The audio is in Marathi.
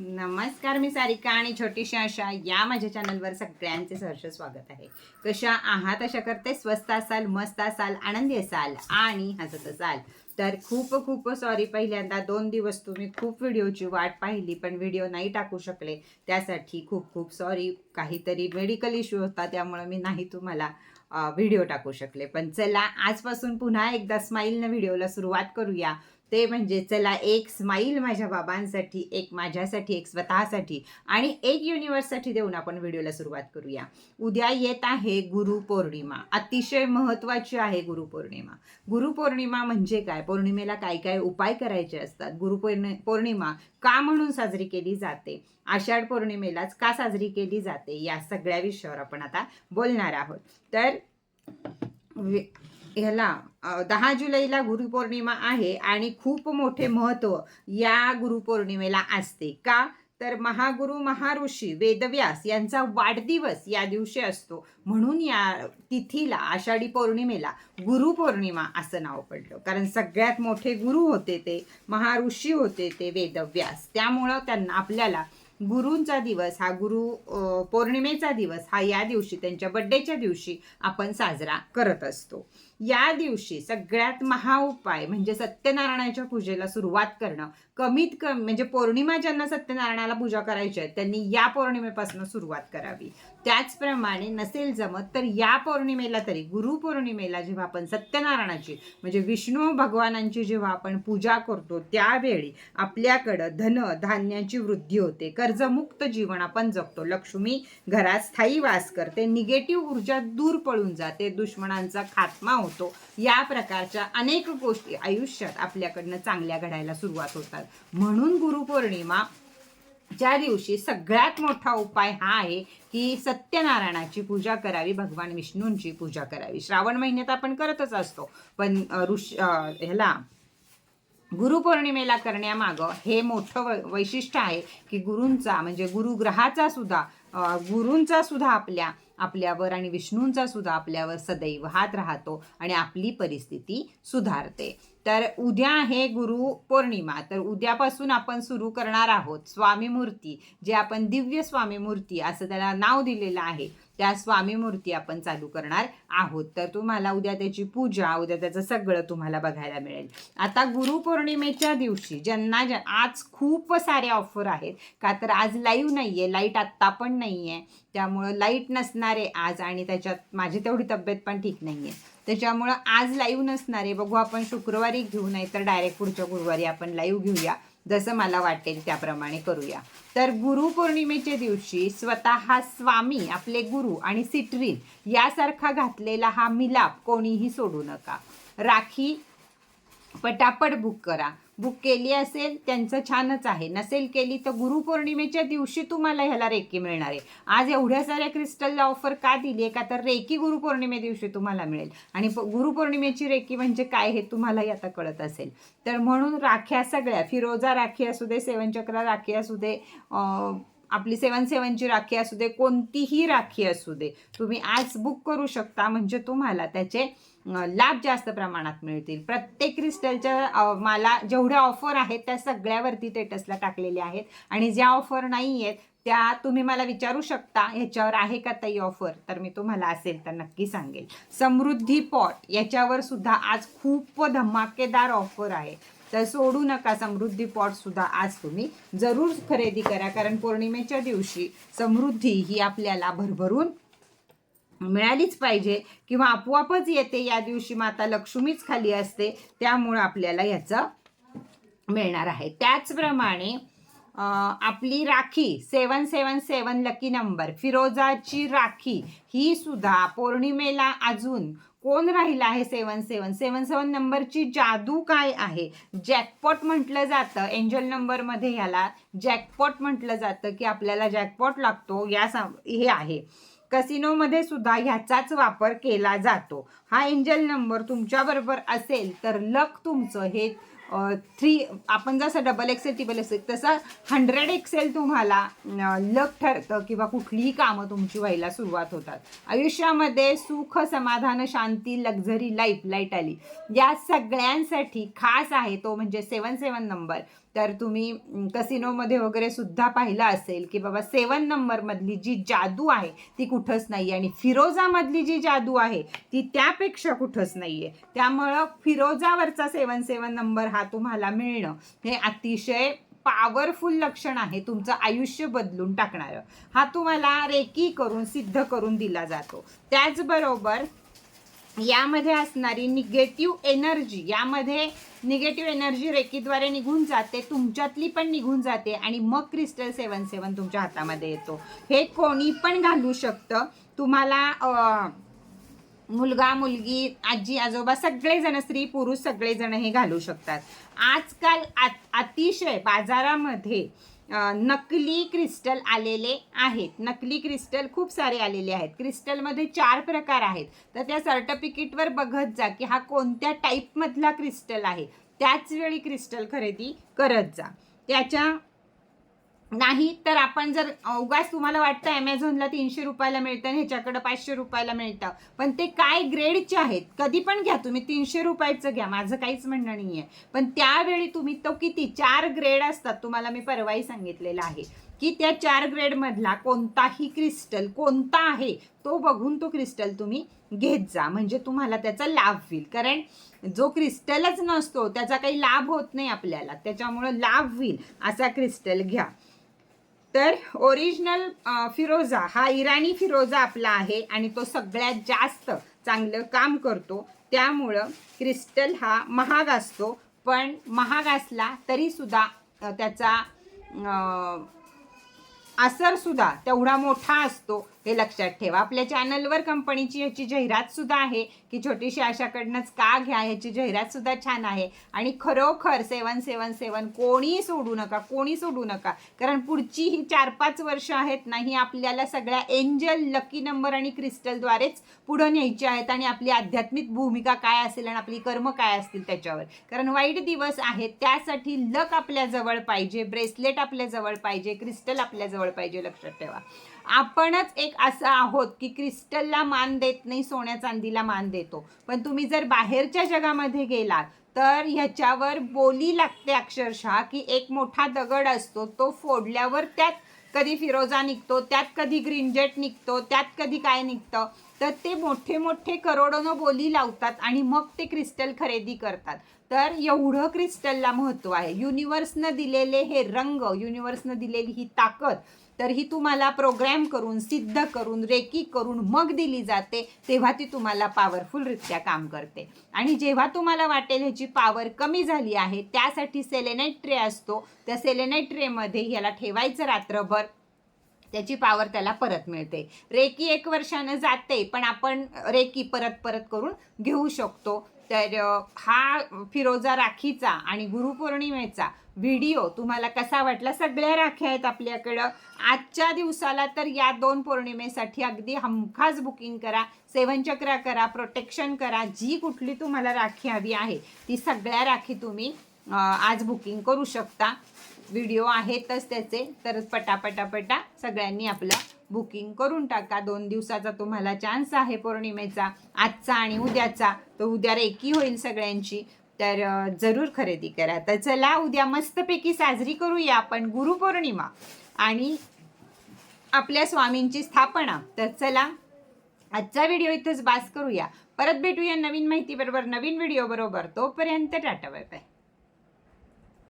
नमस्कार मी सारिका आणि छोटीशी आशा या माझ्या चॅनलवर सगळ्यांचे सहर्ष स्वागत आहे. कशा आहात? अशा करते. स्वस्त असाल मस्त असाल आनंदी असाल आणि हसत असाल. तर खूप खूप सॉरी पहिल्यांदा दोन दिवस तुम्ही खूप व्हिडिओची वाट पाहिली पण व्हिडिओ नाही टाकू शकले. त्यासाठी खूप खूप सॉरी काहीतरी मेडिकल इश्यू होता त्यामुळे मी नाही तुम्हाला व्हिडिओ टाकू शकले. पण चला आजपासून पुन्हा एकदा स्माईलनं व्हिडिओला सुरुवात करूया. ते म्हणजे चला एक स्माईल माझ्या बाबांसाठी एक माझ्यासाठी एक स्वतःसाठी आणि एक युनिवर्ससाठी देऊन आपण व्हिडिओला सुरुवात करूया. उद्या येत आहे गुरुपौर्णिमा अतिशय महत्त्वाची आहे गुरुपौर्णिमा गुरुपौर्णिमा म्हणजे काय? पौर्णिमेला काय काय उपाय करायचे असतात? गुरुपौर्णि पौर्णिमा का म्हणून साजरी केली जाते? आषाढ पौर्णिमेलाच का साजरी केली जाते? या सगळ्या विषयावर आपण आता बोलणार आहोत. तर ह्याला दहा जुलैला गुरुपौर्णिमा आहे आणि खूप मोठे महत्त्व या गुरुपौर्णिमेला असते. का? तर महागुरु महाऋषी वेदव्यास यांचा वाढदिवस या दिवशी असतो. म्हणून या तिथीला आषाढी पौर्णिमेला गुरुपौर्णिमा असं नाव पडलं. कारण सगळ्यात मोठे गुरु होते ते महाऋषी होते ते वेदव्यास. त्यामुळं त्यांना आपल्याला गुरूंचा दिवस हा गुरु पौर्णिमेचा दिवस हा या दिवशी त्यांच्या बड्डेच्या दिवशी आपण साजरा करत असतो. या दिवशी सगळ्यात महा उपाय म्हणजे सत्यनारायणाच्या पूजेला सुरुवात करणं. कमीत कमी म्हणजे पौर्णिमा ज्यांना सत्यनारायणाला पूजा करायची आहे त्यांनी या पौर्णिमेपासून सुरुवात करावी. त्याचप्रमाणे नसेल जमत तर या पौर्णिमेला तरी गुरुपौर्णिमेला जेव्हा आपण सत्यनारायणाची म्हणजे विष्णू भगवानांची जेव्हा आपण पूजा करतो त्यावेळी आपल्याकडं धन धान्याची वृद्धी होते. कर्जमुक्त जीवन आपण जगतो. लक्ष्मी घरात स्थायी वास करते. निगेटिव्ह ऊर्जा दूर पळून जाते. दुश्मनांचा खात्मा होतो. या प्रकारच्या अनेक गोष्टी आयुष्यात आपल्याकडनं चांगल्या घडायला सुरुवात होतात. म्हणून गुरुपौर्णिमा ज्या दिवशी सगळ्यात मोठा उपाय हा आहे की सत्यनारायणाची पूजा करावी भगवान विष्णूंची पूजा करावी. श्रावण महिन्यात आपण करतच असतो. पण ऋष ह्याला गुरुपौर्णिमेला करण्यामागं हे मोठं वै वैशिष्ट्य आहे की गुरूंचा म्हणजे गुरुग्रहाचा सुद्धा गुरूंचा सुद्धा आपल्या आपल्यावर आणि विष्णूंचा सुद्धा आपल्यावर सदैव हात राहतो आणि आपली परिस्थिती सुधारते. तर उद्या आहे गुरु पौर्णिमा तर उद्यापासून आपण सुरू करणार आहोत स्वामी मूर्ती जे आपण दिव्य स्वामी मूर्ती असं त्याला नाव दिलेलं आहे. त्या स्वामी मूर्ती आपण चालू करणार आहोत. तर तुम्हाला उद्या त्याची पूजा उद्या त्याचं सगळं तुम्हाला बघायला मिळेल. आता गुरुपौर्णिमेच्या दिवशी ज्यांना ज्या आज खूप सारे ऑफर आहेत. का तर आज लाईव्ह नाही आहे लाइट आत्ता पण नाही आहे त्यामुळं लाइट नसणारे आज आणि त्याच्यात माझी तेवढी तब्येत पण ठीक नाही आहे त्याच्यामुळं आज लाईव्ह नसणारे बघू आपण शुक्रवारी घेऊ नाही तर डायरेक्ट पुढच्या गुरुवारी आपण लाईव्ह घेऊया. जसं मला वाटेल त्याप्रमाणे करूया. तर गुरुपौर्णिमेच्या दिवशी स्वतः स्वामी आपले गुरु आणि सिट्रीन यासारखा घातलेला हा मिलाप कोणीही सोडू नका. राखी पटापट बुक करा. बुक केली असेल त्यांचं छानच आहे. नसेल केली तर गुरुपौर्णिमेच्या दिवशी तुम्हाला ह्याला रेकी मिळणार आहे. आज एवढ्या साऱ्या क्रिस्टलला ऑफर का दिली आहे? का तर रेकी गुरुपौर्णिमे दिवशी तुम्हाला मिळेल. आणि गुरुपौर्णिमेची रेकी म्हणजे काय हे तुम्हालाही आता कळत असेल. तर म्हणून राख्या सगळ्या फिरोजा राखी असू दे सेवनचक्र राखी असू दे आपली सेवन सेवनची राखी असू दे कोणतीही राखी असू दे तुम्ही आज बुक करू शकता. म्हणजे तुम्हाला त्याचे लाभ जास्त प्रमाणात मिळतील. प्रत्येक क्रिस्टलच्या मला जेवढ्या ऑफर आहेत त्या सगळ्यावरती टेटसला टाकलेल्या आहेत. आणि ज्या ऑफर नाही आहेत त्या तुम्ही मला विचारू शकता ह्याच्यावर आहे का ताई ऑफर तर मी तुम्हाला असेल तर नक्की सांगेल. समृद्धी पॉट याच्यावर सुद्धा आज खूप धमाकेदार ऑफर आहे. तर सोडू नका समृद्धी पॉट सुद्धा आज तुम्ही जरूर खरेदी करा. कारण पौर्णिमेच्या दिवशी समृद्धी ही आपल्याला भरभरून मिळालीच पाहिजे किंवा आपोआपच येते या दिवशी माता लक्ष्मीच खाली असते त्यामुळं आपल्याला याचं मिळणार आहे. त्याचप्रमाणे आपली rakhi seven seven seven lucky number फिरोजाची rakhi ही सुद्धा पौर्णिमेला अजून कोण राहिला आहे सेवन सेवन? सेवन सेवन नंबरची जादू काय आहे? जॅकपॉट म्हटलं जातं. एंजल नंबरमध्ये ह्याला जॅकपॉट म्हटलं जातं की आपल्याला जॅकपॉट लागतो या सा हे आहे. कसिनोमध्ये सुद्धा ह्याचाच वापर केला जातो. हा एंजल नंबर तुमच्याबरोबर असेल तर लक तुमचं हे थ्री आपण जसं डबल एक्सेल टिबल एक्सेल तसं हंड्रेड एक्सेल तुम्हाला लक ठरतं किंवा कुठलीही कामं तुमची व्हायला सुरुवात होतात. आयुष्यामध्ये सुख समाधान शांती लक्झरी लाईफ लाइट आली. या सगळ्यांसाठी खास आहे तो म्हणजे सेवन सेवन नंबर तर तुम्ही कसिनोमध्ये वगैरे सुद्धा पाहिलं असेल की बाबा सेवन नंबरमधली जी जादू आहे ती कुठंच नाही आणि फिरोजामधली जी जादू आहे ती त्यापेक्षा कुठंच नाही आहे त्यामुळं फिरोजावरचा सेवन सेवन नंबर हा तुम्हाला मिळणं हे अतिशय पॉवरफुल लक्षण आहे तुमचं आयुष्य बदलून टाकणारं. हा तुम्हाला रेकी करून सिद्ध करून दिला जातो. त्याचबरोबर यामध्ये असणारी निगेटिव्ह एनर्जी यामध्ये निगेटिव्ह एनर्जी रेकीद्वारे निघून जाते तुमच्यातली पण निघून जाते आणि मग क्रिस्टल सेवन सेवन तुमच्या हातामध्ये येतो. हे कोणी पण घालू शकतं. तुम्हाला मुलगा मुलगी आजी आजोबा सगळेजण स्त्री पुरुष सगळेजण हे घालू शकतात. आजकाल आत- अतिशय बाजारामध्ये नकली क्रिस्टल आलेले आहेत. नकली क्रिस्टल खूप सारे आलेले आहेत. क्रिस्टलमध्ये चार प्रकार आहेत. तर त्या सर्टिफिकेटवर बघत जा की हा कोणत्या टाईपमधला क्रिस्टल आहे. त्याच वेळी क्रिस्टल खरेदी करत जा. त्याच्या नाही तर आपण जर उगाच तुम्हाला वाटतं ॲमेझॉनला तीनशे रुपयाला मिळतं आणि ह्याच्याकडं पाचशे रुपयाला मिळतं. पण ते काय ग्रेडचे आहेत कधी पण घ्या तुम्ही. तीनशे रुपयाचं घ्या माझं काहीच म्हणणं नाही आहे पण त्यावेळी तुम्ही तो किती चार ग्रेड असतात तुम्हाला मी परवाही सांगितलेलं आहे. की त्या चार ग्रेडमधला कोणताही क्रिस्टल कोणता आहे तो बघून तो क्रिस्टल तुम्ही घेत जा. म्हणजे तुम्हाला त्याचा लाभ होईल. कारण जो क्रिस्टलच नसतो त्याचा काही लाभ होत नाही आपल्याला. त्याच्यामुळं लाभ होईल असा क्रिस्टल घ्या. तर ओरिजिनल फिरोजा हा इराणी फिरोजा आपला आहे आणि तो सगळ्यात जास्त चांगलं काम करतो. त्यामुळं क्रिस्टल हा महाग असतो पण महाग असला तरीसुद्धा त्याचा असरसुद्धा तेवढा मोठा असतो. हे लक्षात ठेवा. आपल्या चॅनलवर कंपनीची ह्याची जाहिरात सुद्धा आहे की छोटीशी आशाकडनंच का घ्या ह्याची जाहिरात सुद्धा छान आहे. आणि खरोखर सेवन सेवन सेवन कोणी सोडू नका कोणी सोडू नका. कारण पुढची ही चार पाच वर्ष आहेत ना ही आपल्याला सगळ्या एंजल लकी नंबर आणि क्रिस्टलद्वारेच पुढं न्यायची आहेत आणि आपली आध्यात्मिक भूमिका काय असेल आणि आपली कर्म काय असतील त्याच्यावर. कारण वाईट दिवस आहेत त्यासाठी लक आपल्या जवळ पाहिजे ब्रेसलेट आपल्या जवळ पाहिजे क्रिस्टल आपल्या जवळ पाहिजे लक्षात ठेवा. आपणच एक असं आहोत की क्रिस्टलला मान देत नाही सोन्या चांदीला मान देतो. पण तुम्ही जर बाहेरच्या जगामध्ये गेलात तर ह्याच्यावर बोली लागते अक्षरशः की एक मोठा दगड असतो तो फोडल्यावर त्यात कधी फिरोजा निघतो त्यात कधी ग्रीनजेट निघतो त्यात कधी काय निघतं तर ते मोठे मोठे करोडोनं बोली लावतात आणि मग ते क्रिस्टल खरेदी करतात. तर एवढं क्रिस्टलला महत्त्व आहे. युनिवर्सनं दिलेले हे रंग युनिवर्सनं दिलेली ही ताकद तर ही तुम्हाला प्रोग्रॅम करून सिद्ध करून रेकी करून मग दिली जाते तेव्हा ती तुम्हाला पॉवरफुलरित्या काम करते. आणि जेव्हा तुम्हाला वाटेल ह्याची पॉवर कमी झाली आहे त्यासाठी सेलेनाईट ट्रे असतो. त्या सेलेनाईट ट्रेमध्ये ह्याला ठेवायचं रात्रभर त्याची पॉवर त्याला परत मिळते. रेकी एक वर्षानं जाते पण आपण रेकी परत परत करून घेऊ शकतो. तर हा फिरोजा राखीचा आणि गुरुपौर्णिमेचा व्हिडिओ तुम्हाला कसा वाटला? सगळ्या राख्या आहेत आपल्याकडं. आजच्या दिवसाला तर या दोन पौर्णिमेसाठी अगदी हमखास बुकिंग करा सेवन चक्रा करा प्रोटेक्शन करा जी कुठली तुम्हाला राखी हवी आहे ती सगळ्या राखी तुम्ही आज बुकिंग करू शकता. व्हिडिओ आहेतच त्याचे तर पटापटापटा सगळ्यांनी आपलं बुकिंग करून टाका. दोन दिवसाचा तुम्हाला चान्स आहे पौर्णिमेचा आजचा आणि उद्याचा. तर उद्या रेकी होईल सगळ्यांची. तर जरूर खरेदी करा. तर चला उद्या मस्तपैकी साजरी करूया आपण गुरुपौर्णिमा आणि आपल्या स्वामींची स्थापना. तर चला आजचा व्हिडिओ इथंच बास करूया. परत भेटूया नवीन माहितीबरोबर नवीन व्हिडिओ बरोबर. तोपर्यंत टाटा बाय बाय